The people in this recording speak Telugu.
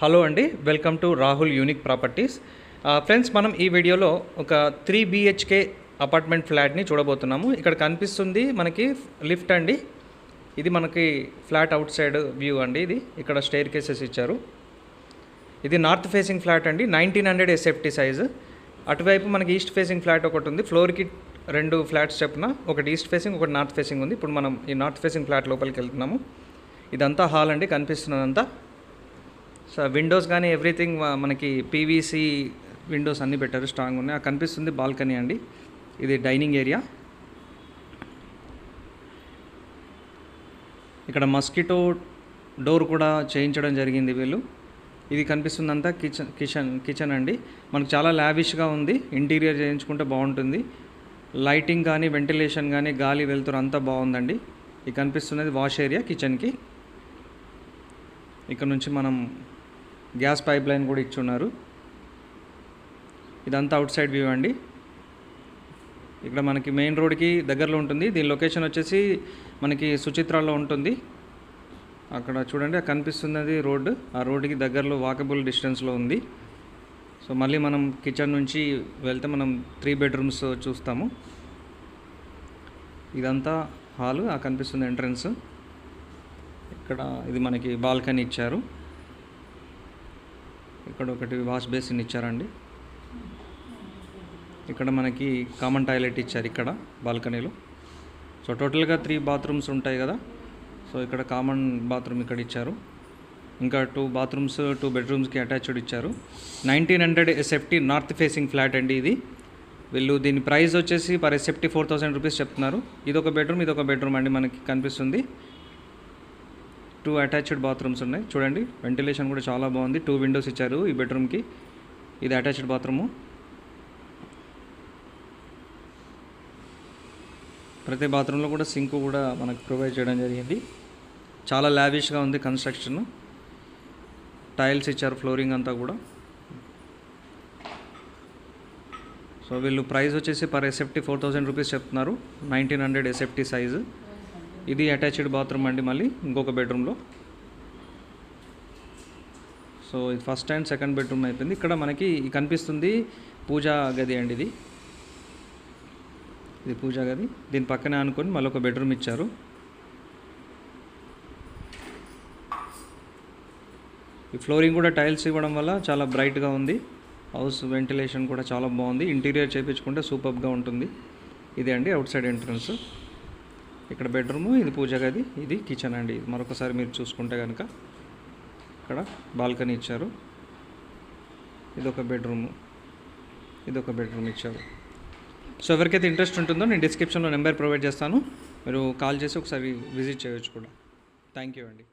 హలో అండి welcome to Rahul unique properties. Friends మనం ఈ వీడియోలో ఒక త్రీ బిహెచ్కే అపార్ట్మెంట్ ఫ్లాట్ని చూడబోతున్నాము. ఇక్కడ కనిపిస్తుంది మనకి లిఫ్ట్ అండి. ఇది మనకి ఫ్లాట్ అవుట్ సైడ్ వ్యూ అండి ఇది. ఇక్కడ స్టేర్ కేసెస్ ఇచ్చారు. ఇది నార్త్ ఫేసింగ్ ఫ్లాట్ అండి నైన్టీన్ హండ్రెడ్ ఎస్ఎఫ్టీ సైజు. అటువైపు మనకి ఈస్ట్ ఫేసింగ్ ఫ్లాట్ ఒకటి ఉంది. ఫ్లోర్కి రెండు ఫ్లాట్స్ చెప్పున ఒకటి ఈస్ట్ ఫేసింగ్ ఒకటి నార్త్ ఫేసింగ్ ఉంది. ఇప్పుడు మనం ఈ నార్త్ ఫేసింగ్ ఫ్లాట్ లోపలికి వెళ్తున్నాము. ఇదంతా హాల్ అండి కనిపిస్తున్నదంతా. సో విండోస్ కానీ ఎవ్రీథింగ్ మనకి పీవీసీ విండోస్ అన్నీ పెట్టారు స్ట్రాంగ్ ఉన్నాయి. కనిపిస్తుంది బాల్కనీ అండి. ఇది డైనింగ్ ఏరియా. ఇక్కడ మస్కిటో డోర్ కూడా చేయించడం జరిగింది వీళ్ళు. ఇది కనిపిస్తుందంతా కిచెన్ కిచెన్ కిచెన్ అండి. మనకు చాలా లావిష్గా ఉంది. ఇంటీరియర్ చేయించుకుంటే బాగుంటుంది. లైటింగ్ కానీ వెంటిలేషన్ కానీ గాలి వెలుతురు అంతా బాగుందండి. ఇది కనిపిస్తున్నది వాష్ ఏరియా కిచెన్కి. ఇక్కడ నుంచి మనం గ్యాస్ పైప్ లైన్ కూడా ఇచ్చున్నారు. ఇదంతా అవుట్ సైడ్ వ్యూ అండి. ఇక్కడ మనకి మెయిన్ రోడ్కి దగ్గరలో ఉంటుంది. దీని లొకేషన్ వచ్చేసి మనకి సుచిత్రాలో ఉంటుంది. అక్కడ చూడండి కనిపిస్తున్నది రోడ్డు. ఆ రోడ్డుకి దగ్గరలో వాకబుల్ డిస్టెన్స్లో ఉంది. సో మళ్ళీ మనం కిచెన్ నుంచి వెళ్తే మనం త్రీ బెడ్రూమ్స్ చూస్తాము. ఇదంతా హాలు ఆ కనిపిస్తుంది ఎంట్రన్స్. ఇక్కడ ఇది మనకి బాల్కనీ ఇచ్చారు. ఇక్కడ ఒకటి వాష్ బేసిన్ ఇచ్చారండి. ఇక్కడ మనకి కామన్ టాయిలెట్ ఇచ్చారు ఇక్కడ బాల్కనీలో. సో టోటల్గా త్రీ బాత్రూమ్స్ ఉంటాయి కదా. సో ఇక్కడ కామన్ బాత్రూమ్ ఇక్కడ ఇచ్చారు. ఇంకా టూ బాత్రూమ్స్ టూ బెడ్రూమ్స్కి అటాచ్డ్ ఇచ్చారు. Nineteen hundred SFT north facing flat అండి ఇది. వీళ్ళు దీని ప్రైస్ వచ్చేసి per SFT four thousand rupees చెప్తున్నారు. ఇది ఒక బెడ్రూమ్ ఇది ఒక బెడ్రూమ్ అండి మనకి కనిపిస్తుంది. టూ అటాచ్డ్ బాత్రూమ్స్ ఉన్నాయి. చూడండి వెంటిలేషన్ కూడా చాలా బాగుంది. టూ విండోస్ ఇచ్చారు ఈ బెడ్రూమ్కి. ఇది అటాచ్డ్ బాత్రూము. ప్రతి బాత్రూంలో కూడా సింక్ కూడా మనకు ప్రొవైడ్ చేయడం జరిగింది. చాలా లావిష్గా ఉంది కన్స్ట్రక్షన్. టైల్స్ ఇచ్చారు ఫ్లోరింగ్ అంతా కూడా. సో వీళ్ళు ప్రైస్ వచ్చేసి per SFT four thousand rupees చెప్తున్నారు. Nineteen hundred SFT size. ఇది అటాచ్డ్ బాత్రూమ్ అండి మళ్ళీ ఇంకొక బెడ్రూమ్లో. సో ఇది ఫస్ట్ అండ్ సెకండ్ బెడ్రూమ్ అయిపోయింది. ఇక్కడ మనకి కనిపిస్తుంది పూజా గది అండి ఇది. ఇది పూజా గది. దీని పక్కనే అనుకొని మళ్ళీ ఒక బెడ్రూమ్ ఇచ్చారు. ఈ ఫ్లోరింగ్ కూడా టైల్స్ ఇవ్వడం వల్ల చాలా బ్రైట్గా ఉంది. హౌస్ వెంటిలేషన్ కూడా చాలా బాగుంది. ఇంటీరియర్ చేయించుకుంటే సూపర్గా ఉంటుంది. ఇదే అండి అవుట్ సైడ్ ఎంట్రన్స్. ఇక్కడ బెడ్రూము ఇది పూజ గది ఇది కిచెన్ అండి. మరొకసారి మీరు చూసుకుంటే కనుక ఇక్కడ బాల్కనీ ఇచ్చారు. ఇదొక బెడ్రూము. ఇదొక బెడ్రూమ్ ఇచ్చారు. సో ఎవరికైతే ఇంట్రెస్ట్ ఉంటుందో నేను డిస్క్రిప్షన్లో నెంబర్ ప్రొవైడ్ చేస్తాను. మీరు కాల్ చేసి ఒకసారి విజిట్ చేయొచ్చు కూడా. థ్యాంక్ యూ అండి.